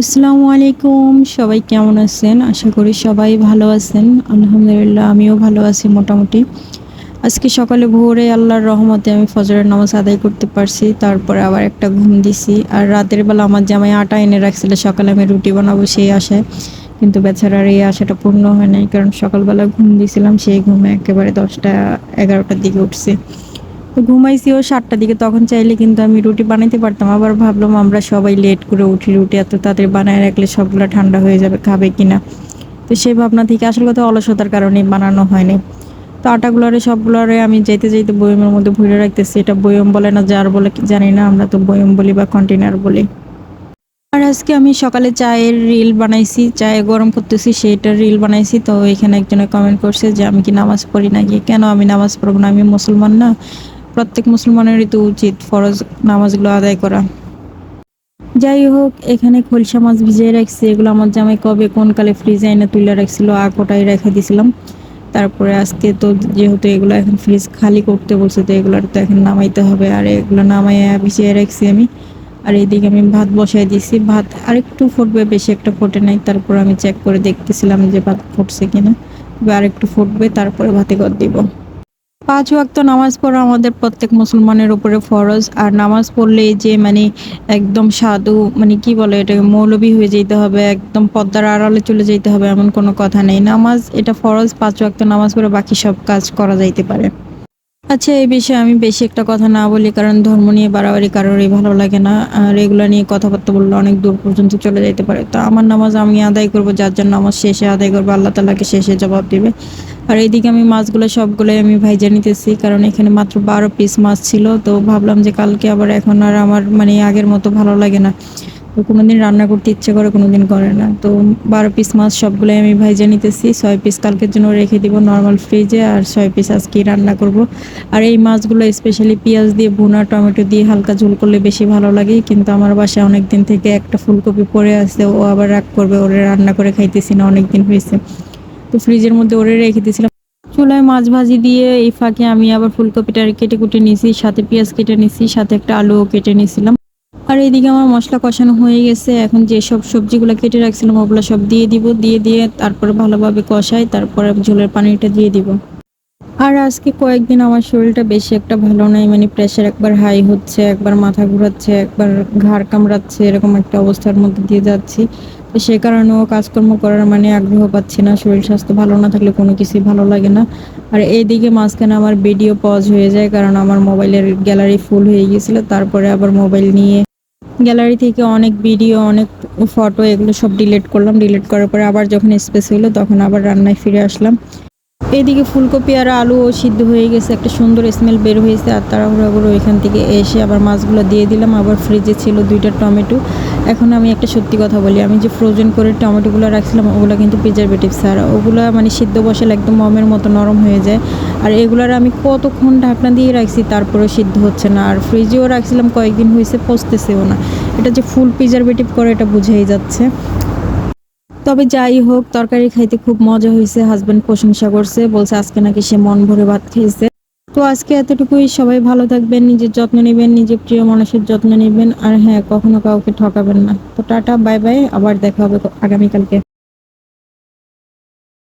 আসসালামু আলাইকুম, সবাই কেমন আছেন? আশা করি সবাই ভালো আছেন। আলহামদুলিল্লাহ, আমিও ভালো আছি মোটামুটি। আজকে সকালে ভোরে আল্লাহর রহমতে আমি ফজরের নামাজ আদায় করতে পারছি, তারপরে আবার একটা ঘুম দিছি। আর রাতের বেলা আমার জামাই আটা এনে রাখছিল, সকালে আমি রুটি বানাবো সেই আশায়। কিন্তু বেচারার এই আশাটা পূর্ণ হয় নাই, কারণ সকালবেলা ঘুম দিয়েছিলাম সেই ঘুমে একেবারে দশটা, এগারোটার দিকে উঠছি। ঘুমাইছি ও সাতটার দিকে, তখন চাইলে কিন্তু আমি রুটি বানাইতে পারতাম। আবার ভাবলাম আমরা সবাই লেট করে উঠি রুটি, এত তাদের বানায় রাখলে সবগুলো ঠান্ডা হয়ে যাবে, খাবে কিনা? তো সেই ভাবনা থেকে আসল কথা অলসতার কারণে বানানো হয়নি। তো আটাগুলোরে, সবগুলোরে আমি যেতে যেতে বয়মের মধ্যে ভরে রাখতেছি। এটা বয়ম বলে না, যার বলে জানি না, আমরা তো বয়ম বলি বা কন্টেনার বলি। আর আজকে আমি সকালে চায়ের রিল বানাইছি, চায়ে গরম করতেছি সেইটার রিল বানাইছি। তো এখানে একজনে কমেন্ট করছে যে, আমি কি নামাজ পড়ি নাকি? কেন আমি নামাজ পড়ব না? আমি মুসলমান না? প্রত্যেক মুসলমানেরই তো উচিত ফরজ নামাজগুলো আদায় করা। যাই হোক, এখানে খলসা মাছ ভিজিয়ে রাখছি। এগুলো আমার জামাই কবে কোন কালে ফ্রিজে এনে তুলে রাখছিল আকোটাই রেখে দিছিলাম। তারপরে আজকে তো যেহেতু এগুলো এখন ফ্রিজ খালি করতে বলছে, তো এগুলো তো এখন নামাইতে হবে। আর এগুলো নামাইয়া ভিজিয়ে রাখছি আমি। আর এইদিকে আমি ভাত বসাই দিছি। ভাত আরেকটু ফুটবে, বেশি একটা ফোটে নাই। তারপর আমি চেক করে দেখতেছিলাম যে ভাত ফুটছে কিনা। আরেকটু ফুটবে, তারপরে ভাতে কর দিব। পাঁচ ওয়াক্ত নামাজ পড়া আমাদের প্রত্যেক মুসলমানের উপরে ফরজ। আর নামাজ পড়লে যে মানে একদম সাধু মানে কি বলে এটা মৌলবী হয়ে যেতে হবে, একদম পদ্মার আড়ালে চলে যেতে হবে এমন কোনো কথা নেই। নামাজ, এটা ফরজ, পাঁচ ওয়াক্ত নামাজ পড়ে বাকি সব কাজ করা যাইতে পারে। আচ্ছা এই বিষয়ে আমি বেশি একটা কথা না বলি, কারণ ধর্ম নিয়ে বাড়াবাড়ি কারোরই ভালো লাগে না। আর এগুলো নিয়ে কথাবার্তা বললে অনেক দূর পর্যন্ত চলে যাইতে পারে। তো আমার নামাজ আমি আদায় করব, যার যার নামাজ শেষে আদায় করব, আল্লাহ তালাকে শেষে জবাব দিবে। আর এইদিকে আমি মাছগুলো সবগুলোই আমি ভাইজা নিতেছি, কারণ এখানে মাত্র বারো পিস মাছ ছিল, তো ভাবলাম যে কালকে আবার এখন আর আমার মানে আগের মতো ভালো লাগে না। তো কোনোদিন রান্না করতে ইচ্ছে করে, কোনোদিন করে না। তো বারো পিস মাছ সবগুলোই আমি ভাইজা নিতেছি, ছয় পিস কালকের জন্য রেখে দিব নর্মাল ফ্রিজে আর ছয় পিস আজকে রান্না করব। আর এই মাছগুলো স্পেশালি পেঁয়াজ দিয়ে ভুনা, টমেটো দিয়ে হালকা ঝোল করলে বেশি ভালো লাগে, কিন্তু আমার বাসায় অনেক দিন থেকে একটা ফুলকপি পড়ে আছে, ও আবার রাগ করবে, ওরে রান্না করে খাইতেছি না অনেক দিন হয়েছে। তো ফ্রিজের মধ্যে ওরে রেখে দিয়েছিলাম। চুলায় মাছ ভাজি দিয়ে এই ফাঁকে আমি আবার ফুলকপিটা কেটে কুটে নিয়েছি, সাথে পেঁয়াজ কেটে নিয়েছি, সাথে একটা আলুও কেটে নিয়েছিলাম। আর এইদিকে আমার মশলা কষানো হয়ে গেছে। এখন যেসব সবজিগুলো কেটে রাখছিলাম, ওগুলো সব দিয়ে দিব, দিয়ে দিয়ে তারপরে ভালোভাবে কষাই, তারপরে ঝোলের পানিটা দিয়ে দিব। আর আজকে কয়েকদিন আমার শরীরটা বেশি একটা ভালো নাই মানে প্রেশার একবার হাই হচ্ছে, একবার মাথা ঘোরাচ্ছে, একবার ঘাড় কামড়াচ্ছে, এরকম একটা অবস্থার মধ্যে দিয়ে যাচ্ছি। তো সে কারণেও কাজকর্ম করার মানে আগ্রহ পাচ্ছি না, শরীর স্বাস্থ্য ভালো না থাকলে কোনো কিছুই ভালো লাগে না। আর এইদিকে মাঝখানে আমার ভিডিও পজ হয়ে যায়, কারণ আমার মোবাইলের গ্যালারি ফুল হয়ে গিয়েছিল, তারপরে আবার মোবাইল নিয়ে গ্যালারি থেকে অনেক ভিডিও অনেক ফটো এগুলো সব ডিলিট করলাম। ডিলিট করার পরে আবার যখন স্পেস হইল, তখন আবার রান্নায় ফিরে আসলাম। এদিকে ফুলকপি আর আলুও সিদ্ধ হয়ে গেছে। একটা সুন্দর স্মেল বের হয়েছে আর তাড়াহুড়া ওইখান থেকে এসে আবার মাছগুলো দিয়ে দিলাম। আবার ফ্রিজে ছিল দুইটা টমেটো। এখন আমি একটা সত্যি কথা বলি, আমি যে ফ্রোজেন করে টমেটোগুলো রাখছিলাম, ওগুলো কিন্তু প্রিজারভেটিভ আর ওগুলো মানে সিদ্ধ বসালে একদম মমের মতো নরম হয়ে যায়। আর এগুলার আমি কতক্ষণ ঢাকনা দিয়ে রাখছি তারপরেও সিদ্ধ হচ্ছে না। আর ফ্রিজেও রাখছিলাম, কয়েকদিন হয়েছে, পচতেছেও না। এটা যে ফুল প্রিজারভেটিভ করে, এটা বুঝেই যাচ্ছে। তবে যাই হোক, তরকারি খাইতে খুব মজা হয়েছে হাজব্যান্ড প্রশংসা করছে, বলছে আজকে নাকি সে মন ভরে ভাত খেয়েছে তো আজকে এতটুকুই, সবাই ভালো থাকবেন, নিজের যত্ন নেবেন, নিজের প্রিয় মানুষের যত্ন নেবেন, আর হ্যাঁ কখনো কাউকে ঠকাবেন না। তো টাটা, বাই বাই, আবার দেখা হবে আগামীকালকে।